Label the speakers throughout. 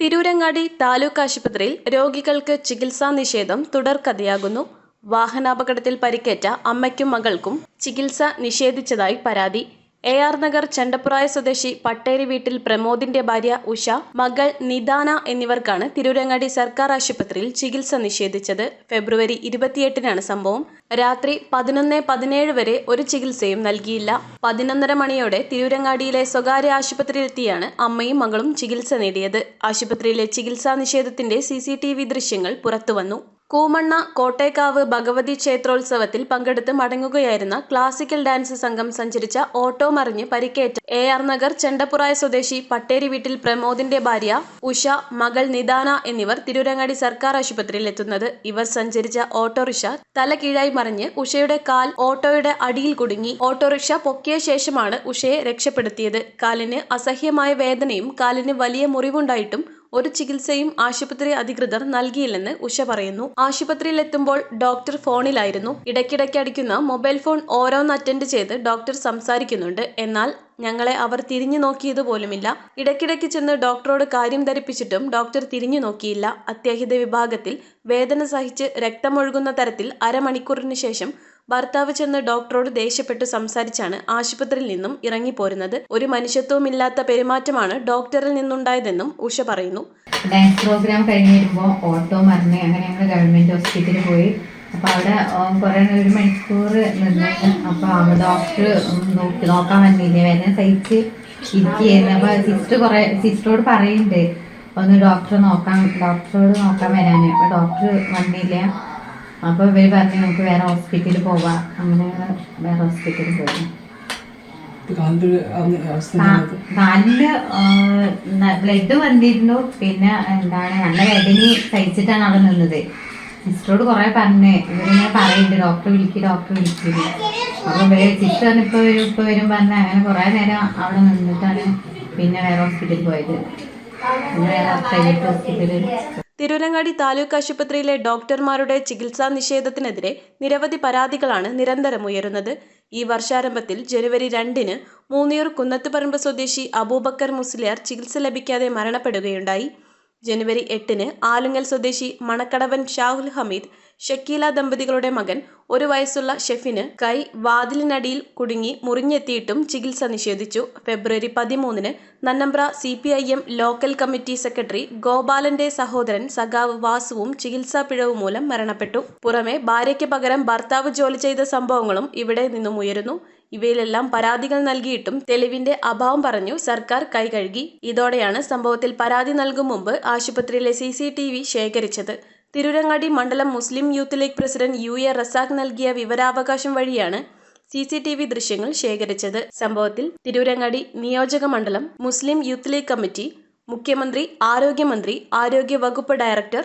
Speaker 1: തിരൂരങ്ങാടി താലൂക്ക് ആശുപത്രിയിൽ രോഗികൾക്ക് ചികിത്സാ നിഷേധം തുടർക്കഥയാകുന്നു വാഹനാപകടത്തിൽ പരിക്കേറ്റ അമ്മയ്ക്കും മകൾക്കും ചികിത്സ നിഷേധിച്ചതായി പരാതി. എ ആർ നഗർ ചണ്ടപ്പുറായ സ്വദേശി പട്ടേരി വീട്ടിൽ പ്രമോദിന്റെ ഭാര്യ ഉഷ മകൾ നിദാന എന്നിവർക്കാണ് തിരൂരങ്ങാടി സർക്കാർ ആശുപത്രിയിൽ ചികിത്സ നിഷേധിച്ചത്. ഫെബ്രുവരി ഇരുപത്തിയെട്ടിനാണ് സംഭവം. രാത്രി പതിനൊന്ന് പതിനേഴ് വരെ ഒരു ചികിത്സയും നൽകിയില്ല. പതിനൊന്നര മണിയോടെ തിരൂരങ്ങാടിയിലെ സ്വകാര്യ ആശുപത്രിയിലെത്തിയാണ് അമ്മയും മകളും ചികിത്സ നേടിയത്. ആശുപത്രിയിലെ ചികിത്സാ നിഷേധത്തിന്റെ സി സി ടി വി ദൃശ്യങ്ങൾ പുറത്തുവന്നു. കൂമണ്ണ കോട്ടേക്കാവ് ഭഗവതി ക്ഷേത്രോത്സവത്തിൽ പങ്കെടുത്ത് മടങ്ങുകയായിരുന്ന ക്ലാസിക്കൽ ഡാൻസ് സംഘം സഞ്ചരിച്ച ഓട്ടോ മറിഞ്ഞ് പരിക്കേറ്റ എ ആർ നഗർ ചെണ്ടപ്പുറായ സ്വദേശി പട്ടേരി വീട്ടിൽ പ്രമോദിന്റെ ഭാര്യ ഉഷ മകൾ നിദാന എന്നിവർ തിരൂരങ്ങാടി സർക്കാർ ആശുപത്രിയിൽ എത്തുന്നത് ഇവർ സഞ്ചരിച്ച ഓട്ടോറിക്ഷ തല കീഴായി മറിഞ്ഞ് ഉഷയുടെ കാൽ ഓട്ടോയുടെ അടിയിൽ കുടുങ്ങി. ഓട്ടോറിക്ഷ പൊക്കിയ ശേഷമാണ് ഉഷയെ രക്ഷപ്പെടുത്തിയത്. കാലിന് അസഹ്യമായ വേദനയും കാലിന് വലിയ മുറിവുണ്ടായിട്ടും ഒരു ചികിത്സയും ആശുപത്രി അധികൃതർ നൽകിയില്ലെന്ന് ഉഷ പറയുന്നു. ആശുപത്രിയിൽ എത്തുമ്പോൾ ഡോക്ടർ ഫോണിലായിരുന്നു. ഇടയ്ക്കിടയ്ക്ക് അടിക്കുന്ന മൊബൈൽ ഫോൺ ഓരോന്ന് അറ്റൻഡ് ചെയ്ത് ഡോക്ടർ സംസാരിക്കുന്നുണ്ട്. എന്നാൽ ഞങ്ങളെ അവർ തിരിഞ്ഞു നോക്കിയത് പോലുമില്ല. ഇടയ്ക്കിടയ്ക്ക് ചെന്ന് ഡോക്ടറോട് കാര്യം ധരിപ്പിച്ചിട്ടും ഡോക്ടർ തിരിഞ്ഞു നോക്കിയില്ല. അത്യാഹിത വിഭാഗത്തിൽ വേദന സഹിച്ച് രക്തമൊഴുകുന്ന തരത്തിൽ അരമണിക്കൂറിന് ശേഷം ഭർത്താവ് ചെന്ന് ഡോക്ടറോട് ദേഷ്യപ്പെട്ട് സംസാരിച്ചാണ് ആശുപത്രിയിൽ നിന്നും ഇറങ്ങിപ്പോരുന്നത്. ഒരു മനുഷ്യത്വമില്ലാത്ത പെരുമാറ്റമാണ് ഡോക്ടറിൽ നിന്നുണ്ടായതെന്നും ഉഷ പറയുന്നു.
Speaker 2: ഡാൻസ് പ്രോഗ്രാം കഴിഞ്ഞ് വരുമ്പോൾ ഓട്ടോ മറിഞ്ഞ് അങ്ങനെ ഞങ്ങൾ ഗവൺമെന്റ് ഹോസ്പിറ്റലിൽ പോയി. അപ്പോൾ അവിടെ കുറേ ഒരു മണിക്കൂർ നിന്ന്. അപ്പോൾ അവിടെ ഡോക്ടർ നോക്കി നോക്കാൻ വന്നില്ലേ? വേദന സഹിച്ച് ഇരിക്കുകയായിരുന്നു അപ്പോൾ സിസ്റ്റർ കുറേ സിസ്റ്ററോട് പറയുന്നുണ്ട് ഒന്ന് ഡോക്ടറെ നോക്കാൻ ഡോക്ടറോട് നോക്കാൻ വരാൻ അപ്പോൾ ഡോക്ടർ വന്നില്ല. അപ്പോൾ ഇവർ പറഞ്ഞു നമുക്ക് വേറെ ഹോസ്പിറ്റലിൽ പോവാം. അങ്ങനെ വേറെ ഹോസ്പിറ്റലിൽ പോയി. കാലിൽ ബ്ലഡ് വന്നിരുന്നു. പിന്നെ എന്താണ് നല്ല വേദന സഹിച്ചിട്ടാണ് അവിടെ നിന്നത്. സിസ്റ്ററോട് കുറെ പറഞ്ഞു. ഇവരിങ്ങനെ പറയുന്നുണ്ട് ഡോക്ടറെ വിളിക്ക് ഡോക്ടറെ വിളിക്കുന്നു അപ്പൊ സിസ്റ്റർ ഇപ്പൊ വരും ഇപ്പൊ വരും പറഞ്ഞ അങ്ങനെ കുറെ നേരം അവിടെ നിന്നിട്ടാണ് പിന്നെ വേറെ ഹോസ്പിറ്റലിൽ പോയത്. പിന്നെ വേറെ പ്രൈവറ്റ് ഹോസ്പിറ്റലിൽ
Speaker 1: തിരൂരങ്ങാടി താലൂക്ക് ആശുപത്രിയിലെ ഡോക്ടർമാരുടെ ചികിത്സാ നിഷേധത്തിനെതിരെ നിരവധി പരാതികളാണ് നിരന്തരം ഉയരുന്നത്. ഈ വർഷാരംഭത്തിൽ ജനുവരി രണ്ടിന് മൂന്നിയൂർ കുന്നത്തുപറമ്പ് സ്വദേശി അബൂബക്കർ മുസ്ലിയാർ ചികിത്സ ലഭിക്കാതെ മരണപ്പെടുകയുണ്ടായി. ജനുവരി എട്ടിന് ആലുങ്ങൽ സ്വദേശി മണക്കടവൻ ഷാഹുൽ ഹമീദ് ഷക്കീല ദമ്പതികളുടെ മകൻ ഒരു വയസ്സുള്ള ഷെഫിന് കൈ വാതിലിനടിയിൽ കുടുങ്ങി മുറിഞ്ഞെത്തിയിട്ടും ചികിത്സ നിഷേധിച്ചു. ഫെബ്രുവരി പതിമൂന്നിന് Nannambra C P I M local committee secretary ഗോപാലന്റെ സഹോദരൻ സഖാവ് വാസുവും ചികിത്സാ പിഴവ് മൂലം മരണപ്പെട്ടു. പുറമെ ഭാര്യയ്ക്ക് പകരം ഭർത്താവ് ജോലി ചെയ്ത സംഭവങ്ങളും ഇവിടെ നിന്നും ഉയരുന്നു. ഇവയിലെല്ലാം പരാതികൾ നൽകിയിട്ടും തെളിവിന്റെ അഭാവം പറഞ്ഞു സർക്കാർ കൈകഴുകി ഇതോടെയാണ് സംഭവത്തിൽ പരാതി നൽകും മുമ്പ് ആശുപത്രിയിലെ സി ശേഖരിച്ചത്. തിരൂരങ്ങാടി മണ്ഡലം Muslim Youth League president U A Razak നൽകിയ വിവരാവകാശം വഴിയാണ് സി സി ടി വി ദൃശ്യങ്ങൾ ശേഖരിച്ചത്. സംഭവത്തിൽ തിരൂരങ്ങാടി നിയോജക മണ്ഡലം മുസ്ലിം യൂത്ത് ലീഗ് കമ്മിറ്റി മുഖ്യമന്ത്രി ആരോഗ്യമന്ത്രി ആരോഗ്യ വകുപ്പ് director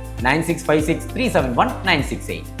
Speaker 3: Nine six five six three seven one nine six eight